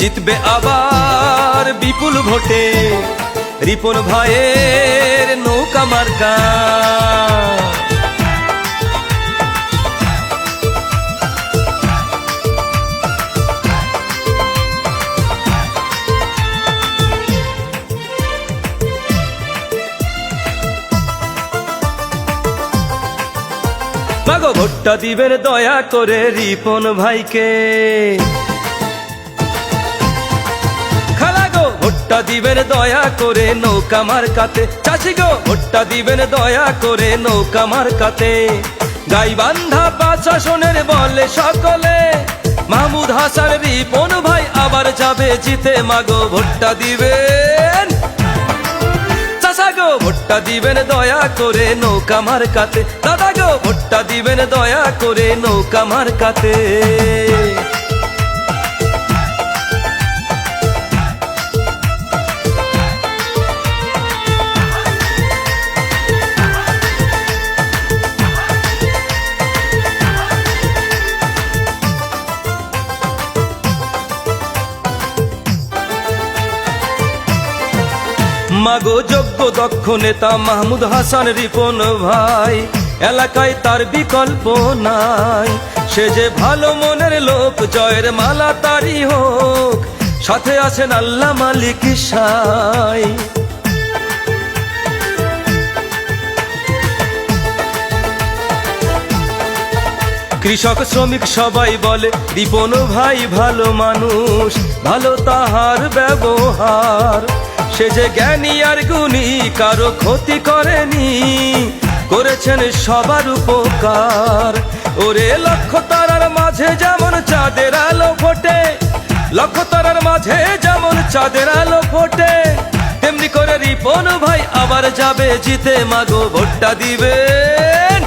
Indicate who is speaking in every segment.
Speaker 1: জিতবে আবার বিপুল ভোটে। রিপন ভাইয়ের নৌকা মার্কা। ভোটটা দিবেন দয়া করে রিপন ভাইকে। দিবেন দয়া করে নৌকা মার্কাতে। চাচি গো, ভোটটা দিবেন দয়া করে নৌকা মার্কাতে। গাই বান্ধা পাশাসনের বলে সকলে মাহমুদ হাসান রিপন ভাই আবার যাবে জিতে মাগো, ভোটটা দিবেন। গো, ভোটটা দিবেন দয়া করে নৌকা মার্কাতে। দাদা গো, ভোটটা দিবেন দয়া করে নৌকা মার্কাতে। মাগো যোগ্য দক্ষ নেতা মাহমুদ হাসান রিপন ভাই, এলাকায় তার বিকল্প নাই। সে যে ভালো মনের লোক, জয়ের মালা তারি হোক, সাথে আছেন আল্লাহ মালিক সাই। কৃষক, শ্রমিক সবাই বলে, রিপন ভাই ভালো মানুষ, ভালো তাহার ব্যবহার। সে যে জ্ঞানী আর গুণী, কারও ক্ষতি করেনি। করেছেন সবার উপকার। ওরে লক্ষ তারার মাঝে যেমন চাঁদের আলো ফোটে লক্ষ তারার মাঝে যেমন চাঁদের আলো ফোটে, তেমনি করে রিপন ভাই আবার যাবে জিতে, মাগো ভোটটা দিবেন।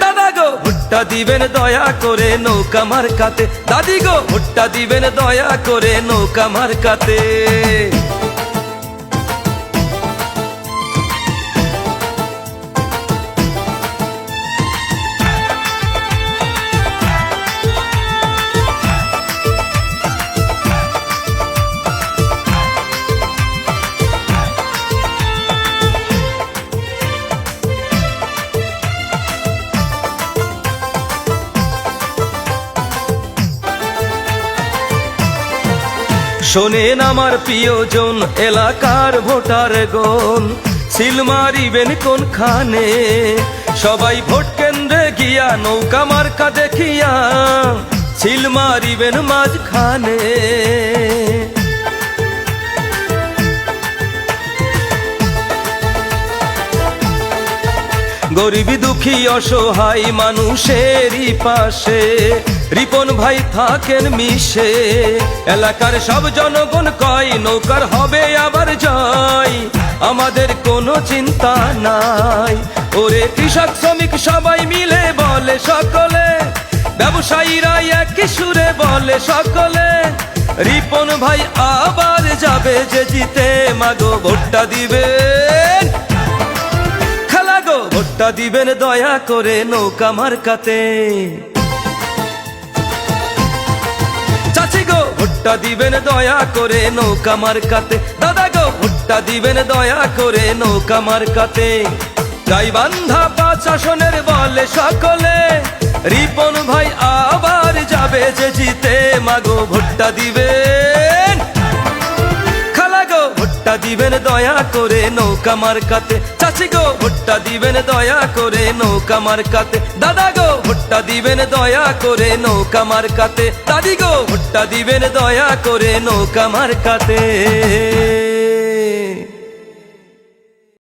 Speaker 1: দাদা গো, ভুট্টা দিবেন দয়া করে নৌকা মার্কাতে। দাদি গো, ভুট্টা দিবেন দয়া করে নৌকা মার্কাতে। শোনেন আমার প্রিয়জন, এলাকার ভোটার গণ। সিল মারিবেন কোন খানে সবাই ভোট কেন্দ্রে গিয়া নৌকা মার্কা দেখিয়া, সিল মারিবেন মাঝখানে। গরিবী দুঃখী অসহায় মানুষেরই পাশে। রিপন ভাই থাকেন মিশে। এলাকার সব জনগণ কয়, নৌকার হবে আবার জয়। আমাদের কোনো চিন্তা নাই। ওরে কৃষক, শ্রমিক সবাই মিলে বলে সকলে। ব্যবসায়ীরা একই সুরে বলে সকলে। রিপন ভাই আবার যাবে যে জিতে, মাগো ভোটটা খালা ভোটটা দিবেন দয়া করে নৌকা মার্কাতে। চাচি ভোটটা দিবেন দয়া করে নৌকা মার্কাতে। দাদা গো, ভোটটা দিবেন দয়া করে নৌকা মার্কাতে। গাই বান্ধা পাশাসনের বলে সকলে, রিপন ভাই আবার যাবে যে জিতে। মাগো ভুট্টা দিবেন দিবেন দয়া করে নৌকা মার্কাতে। চাচি গো, ভুট্টা দিবেন দয়া করে নৌকা মার্কাতে। দাদা গো, ভুট্টা দিবেন দয়া করে নৌকা মার্কাতে। দাদি গো, ভুট্টা দিবেন দয়া করে নৌকা মার্কাতে।